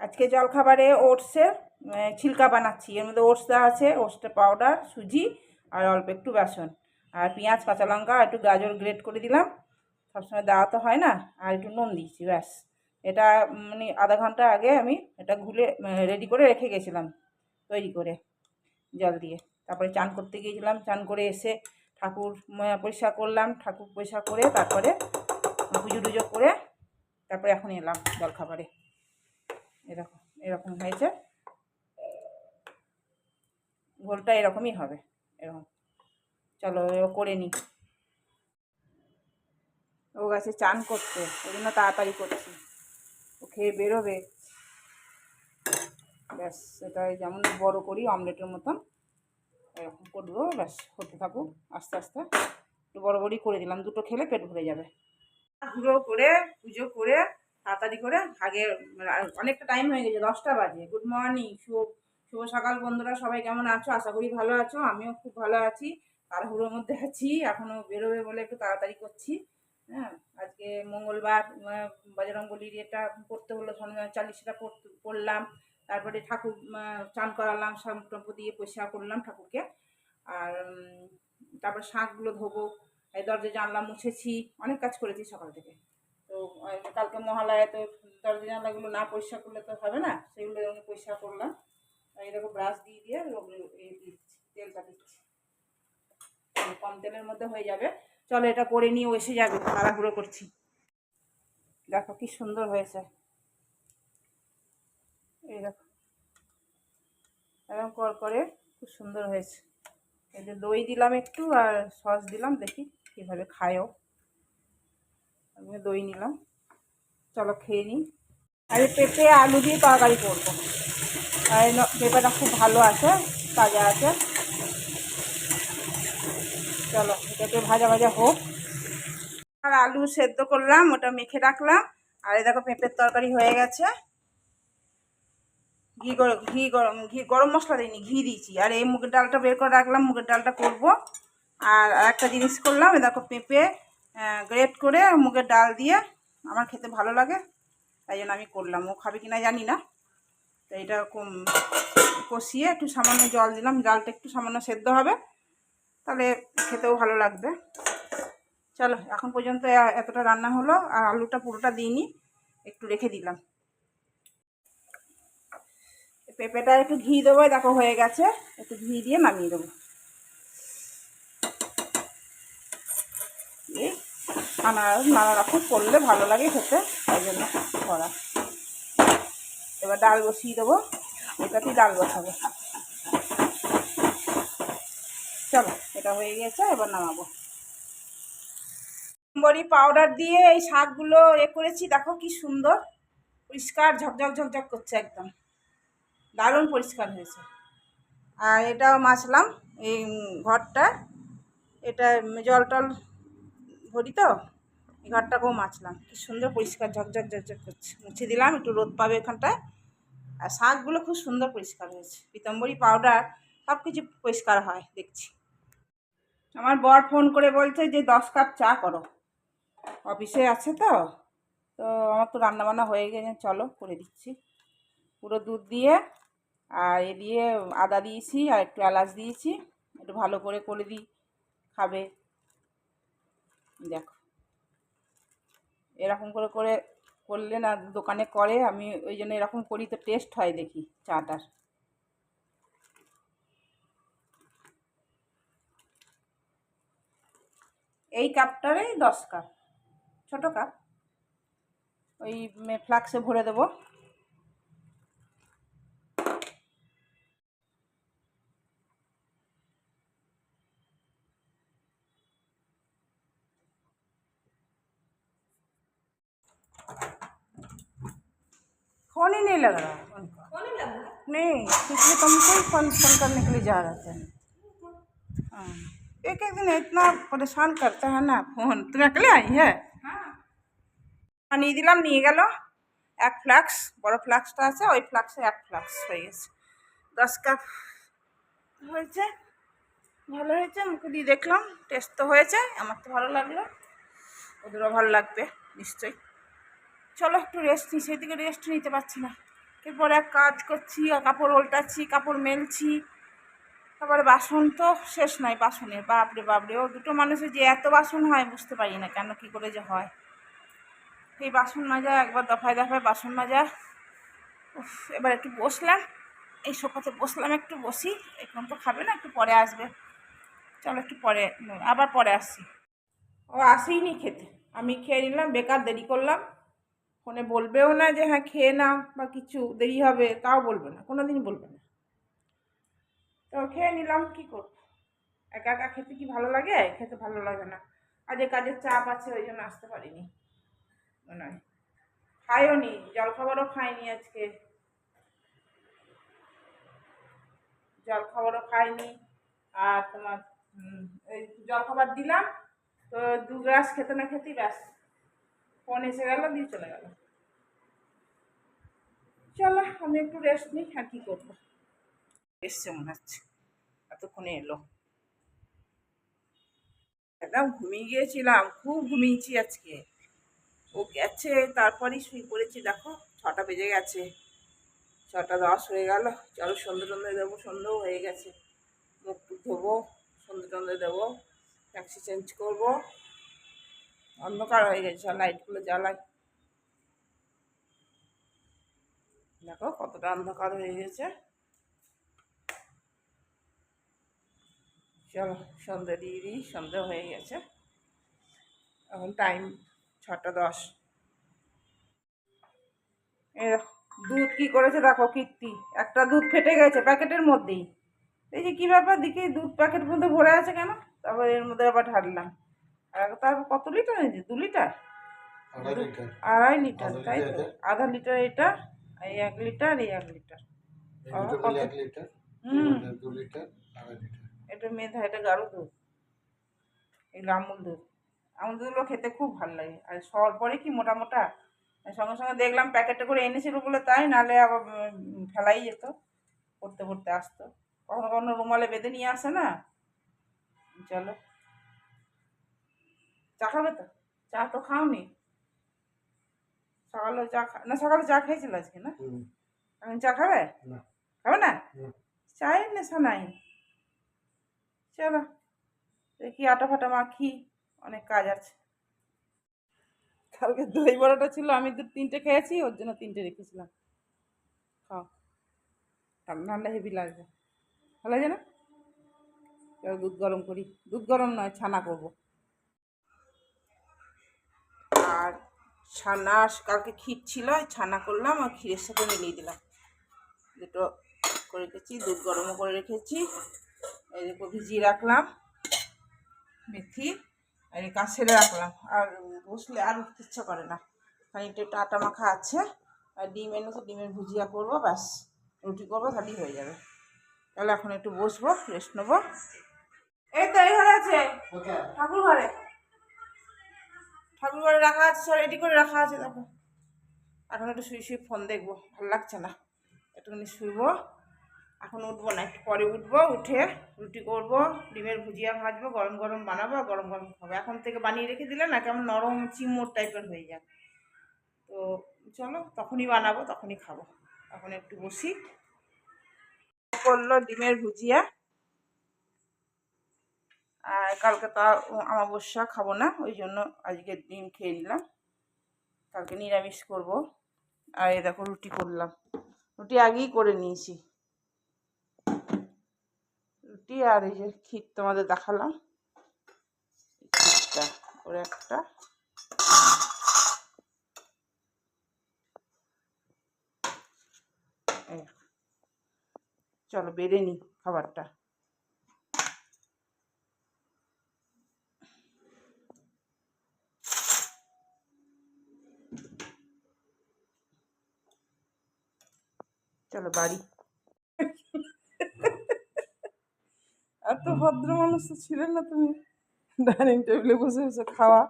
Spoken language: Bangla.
আজকে জলখাবারে ওটসের ছিলকা বানাচ্ছি। এর মধ্যে ওটস দেওয়া আছে, ওটসটা পাউডার, সুজি আর অল্প একটু বেসন। আর পেঁয়াজ, কাঁচা লঙ্কা একটু গাজর গ্রেট করে দিলাম। সবসময় দেওয়া তো হয় না, আর একটু নুন দিয়েছি, ব্যাস। এটা মানে আধা ঘণ্টা আগে আমি এটা ঘুলে রেডি করে রেখে গেছিলাম, তৈরি করে জল দিয়ে। তারপরে চান করতে গিয়েছিলাম, চান করে এসে ঠাকুর পরিষ্কার করলাম, ঠাকুর পরিষ্কার করে তারপরে পুজো টুজো করে তারপরে এখন এলাম জলখাবারে। এরকম এরকম হয়েছে। ঘোলটা এরকমই হবে, এরকম। চলো করে নিই ও গাছে চান করতে ওই জন্য তাড়াতাড়ি করছি। ও খেয়ে বেরোবে। ব্যাস, এটা যেমন বড় করি, অমলেটের মতন। এরকম করব, ব্যাস, হতে থাকুক, আস্তে আস্তে। একটু বড় বড়ই করে দিলাম, দুটো খেলে পেট ভরে যাবে। ঘুরো করে, পুজো করে তাড়াতাড়ি করে আগে অনেকটা টাইম হয়ে গেছে দশটা বাজে। গুড মর্নিং শুভ শুভ সকাল বন্ধুরা সবাই কেমন আছো? আশা করি ভালো আছো আমিও খুব ভালো আছি তাড়াহুড়োর মধ্যে আছি এখনও বেরোবে বলে একটু তাড়াতাড়ি করছি হ্যাঁ? আজকে মঙ্গলবার আহ, বজরংবলির এটা পড়তে হলো চালিশাটা পড়লাম তারপরে ঠাকুর চান করালাম শ্যাম্পু দিয়ে পরিষ্কার করলাম ঠাকুরকে আর তারপর শাঁখগুলো ধোবো এই দরজা জানলা মুছেছি অনেক কাজ করেছি সকাল থেকে। কালকে মহালয়া তো দরজা জানলাগুলো না পরিষ্কার করলে তো হবে না, সেগুলো আমি পরিষ্কার করলাম। এই ব্রাশ দিয়ে দিয়ে তেলটা দিচ্ছি। কম তেলের মধ্যে হয়ে যাবে। চলো এটা করে নিয়ে এসে যাবে, তাড়াহুড়ো করছি। দেখো কি সুন্দর হয়েছে। এই দেখো। এরকম কর করে খুব সুন্দর হয়েছে। এই যে দই দিলাম একটু আর সস দিলাম, দেখি কীভাবে খায়ও। আমি দই নিলাম। চলো খেয়ে নিই। আমি পেঁপে, আলু দিয়ে তরকারি করব। আর পেঁপেটা খুব ভালো আছে, তাজা আছে। চলো, এটাকে ভাজা ভাজা হোক। আর আলু সেদ্ধ করলাম, ওটা মেখে রাখলাম। আর এই দেখো পেঁপের তরকারি হয়ে গেছে। ঘি গরম ঘি গরম ঘি, গরম মশলা দিইনি, ঘি দিয়েছি। আর এই মুগের ডালটা বের করে রাখলাম, মুগের ডালটা করব। আর একটা জিনিস করলাম, এই দেখো পেঁপে গ্রেট করে মুগের ডাল দিয়ে আমার খেতে ভালো লাগে, তাই জন্য আমি করলাম। ও খাবে কিনা জানি না, তো এটা কম- কষিয়ে একটু সামান্য জল দিলাম, ডালটা একটু সামান্য সেদ্ধ হবে, তাহলে খেতেও ভালো লাগবে। চলো, এখন পর্যন্ত এতটা রান্না হলো, আর আলুটা পুরোটা দিইনি, একটু রেখে দিলাম। পেঁপেটা একটু ঘি দেবো, দেখো হয়ে গেছে, একটু ঘি দিয়ে নামিয়ে দেবো। এই নানা নানা রকম করলে ভালো লাগে খেতে, তাই জন্য করা। এবার ডাল বসিয়ে দেবো, এটাতেই ডাল বসাবো। চলো, এটা হয়ে গেছে, এবার নামাবো। বড়ি পাউডার দিয়ে এই শাকগুলো এ করেছি, দেখো কি সুন্দর। পরিষ্কার, ঝকঝক ঝকঝক করছে একদম। দারুণ পরিষ্কার হয়েছে। আর এটাও মাছলাম, এই ঘরটা এটা জল টল ভরি তো? এই ঘরটাকেও মাছলাম কি সুন্দর পরিষ্কার ঝকঝক ঝকঝক করছে। মুছে দিলাম, একটু রোদ পাবে এখানটায় আর শাকগুলো খুব সুন্দর পরিষ্কার হয়েছে। পিতাম্বরী পাউডার সব কিছু পরিষ্কার হয়, দেখছি। আমার বর ফোন করে বলছে যে, দশ কাপ চা করো। অফিসে আছে তো? তো আমার তো রান্নাবান্না হয়ে গেছে, চলো করে দিচ্ছি। পুরো দুধ দিয়ে, আর এ দিয়ে আদা দিয়েছি, আর একটু এলাচ দিয়েছি। একটু ভালো করে করে দিই, খাবে। দেখো। এরকম করে করে করলে না দোকানে করে, আমি ওই জন্য এরকম করি তো টেস্ট হয় দেখি চাটার। এই কাপটারে দশ কাপ, ছোটো কাপ। ওই ফ্লাক্সে ভরে দেবো। फोन ही नहीं लग रहा है उनका नहीं पिछले तुमको ही फोन फोन करने के लिए जा रहे थे हाँ एक एक दिन इतना परेशान करता है ना फोन तुम अकेले आई है নিয়ে দিলাম নিয়ে গেল এক ফ্লাক্স বড় ফ্লাক্সটা আছে ওই ফ্লাক্সে এক ফ্লাক্স হয়ে গেছে দশ কাপ হয়েছে ভালো হয়েছে মুখে দিয়ে দেখলাম টেস্ট তো হয়েছে আমার তো ভালো লাগলো ওদেরও ভালো লাগবে নিশ্চয়ই চলো একটু রেস্ট নিই সেদিকে রেস্ট নিতে পারছি না। এরপরে এক কাজ করছি কাপড় উল্টাচ্ছি কাপড় মেলছি তারপরে বাসন তো শেষ নয় বাসনের বাপরে বাপরে। ও দুটো মানুষের যে এত বাসন হয় বুঝতে পারি না কেন কী করে যে হয়। এই বাসন মাজা একবার দফায় দফায় বাসন মাজা। উফ, এবার একটু বসলাম এই সোফাতে বসলাম একটু বসি এখন তো খাবে না একটু পরে আসবে। চলো একটু পরে আবার পরে আসছি ও আসেইনি খেতে। আমি খেয়ে নিলাম বেকার দেরি করলাম। ফোনে বলবেও না যে হ্যাঁ খেয়ে নাও বা কিছু দেরি হবে, তাও বলবে না কোনো দিন বলবে না। তো খেয়ে নিলাম, কী করব? একা একা খেতে কি ভালো লাগে? খেতে ভালো লাগে না। আজ এ কাজের চাপ আছে, ওই জন্য আসতে পারিনি। মনে হয়। খাইও নি, জলখাবারও খাইনি আজকে। জলখাবারও খাইনি। আর তোমার জলখাবার দিলাম, তো দু গ্লাস খেতে না খেতেই ব্যাস ফোন এসে গেল, দিয়ে চলে গেল। চলো, আমি একটু রেস্ট নিই, আর কী করব? এসছে মনে হচ্ছে। এতক্ষণে এলো। একদম ঘুমিয়ে গিয়েছিলাম, খুব ঘুমিয়েছি আজকে। ও গেছে, তারপরেই শুয়ে পড়েছি। দেখো, ছটা বেজে গেছে। ছটা দশ হয়ে গেল। চলো সন্ধ্যে টন্ধে দেবো সন্ধ্যেও হয়ে গেছে। মুখ টুক ধোবো সন্ধ্যে টন্ধে দেবো ট্যাক্সি চেঞ্জ করব। অন্ধকার হয়ে গেছে, সব লাইটগুলো জ্বালাই দেখো কতটা অন্ধকার হয়ে গেছে। চলো সন্ধ্যে দিয়ে দিই সন্ধ্যে হয়ে গেছে। এখন টাইম ছটা দশ। দুধ কি করেছে দেখো কীর্তি। একটা দুধ ফেটে গেছে প্যাকেটের মধ্যেই। এই যে কী ব্যাপার দিকে দুধ প্যাকেট মধ্যে ভরে আছে কেন? তারপর এর মধ্যে আবার ঢাললাম। আর তারপর কত লিটার এনেছে দু লিটার? আড়াই লিটার। তাই তো? আধা লিটার এটা এই এক লিটার এই এক লিটার। হুম। এটা মেধা এটা গাঢ় দুধ। এগুলো আমুল দুধ। আমুল দুধগুলো খেতে খুব ভালো লাগে। আর সবার পরে কি মোটা মোটা সঙ্গে সঙ্গে দেখলাম প্যাকেটে করে এনেছিল বলে তাই নাহলে আবার ফেলাই যেত পড়তে পড়তে আসতো। কখনো কখনো রুমালে বেঁধে নিয়ে আসে না? চলো। চা খাবে তো? চা তো খাওনি। সকালে চা খা না সকালে চা খেয়েছিল আজকে না? এখন চা খাবে? খাবে না? না। চায়ের নেশা নাই। চলো দেখি আটা ফাটা মাখি অনেক কাজ আছে। কালকে দই বড়াটা ছিল আমি দু তিনটে খেয়েছি ওর জন্য তিনটে রেখেছিলাম। খাও। ঠান্ডা ঠান্ডা হেভি লাগবে। ভালো লাগে না? চলো দুধ গরম করি। দুধ গরম নয় ছানা করব আর ছানা কালকে ক্ষীর ছিল ছানা করলাম আর ক্ষীরের সাথে মিলিয়ে দিলাম। দুটো করে রেখেছি দুধ গরমও করে রেখেছি। এই দেখো ভিজিয়ে রাখলাম মেথি আর এই কাছেরে রাখলাম। আর বসলে আর উঠতে ইচ্ছা করে না। খানিকটা একটু আটা মাখা আছে আর ডিম এনেছে ডিমের ভুজিয়া করব ব্যাস। রুটি করব তাহলেই হয়ে যাবে। তাহলে এখন একটু বসবো রেস্ট নেব। এই তো এই ঘরে আছে। ঠাকুর ঘরে। ঠাকুর ঘরে রাখা আছে সব রেডি করে রাখা আছে, দেখো। এখন একটু শুয়ে শুয়ে ফোন দেখব, ভালো লাগছে না। একটুখানি শুইবো, এখন উঠবো না, একটু পরে উঠবো, উঠে রুটি করব, ডিমের ভুজিয়া ভাজবো, গরম গরম বানাবো গরম গরম খাব। এখন থেকে বানিয়ে রেখে দিলে না কেমন নরম চিমোর টাইপের হয়ে যায়। তো চলো, তখনই বানাবো, তখনই খাব। এখন একটু বসি। করল ডিমের ভুজিয়া। আর কালকে তো আমাবস্যা খাব না, ওই জন্য আজকে ডিম খেয়ে নিলাম। কালকে নিরামিষ করব। আর এই দেখো রুটি করলাম। রুটি আগেই করে নিয়েছি। রুটি আর এই যে ক্ষীর তোমাদের দেখালাম। ক্ষীরটা, ওর একটা। চলো বেড়ে নিই খাবারটা। চলো বাড়ি এত ভদ্র মানুষ তো ছিলেন না তুমি? ডাইনিং টেবিলে বসে বসে খাওয়া।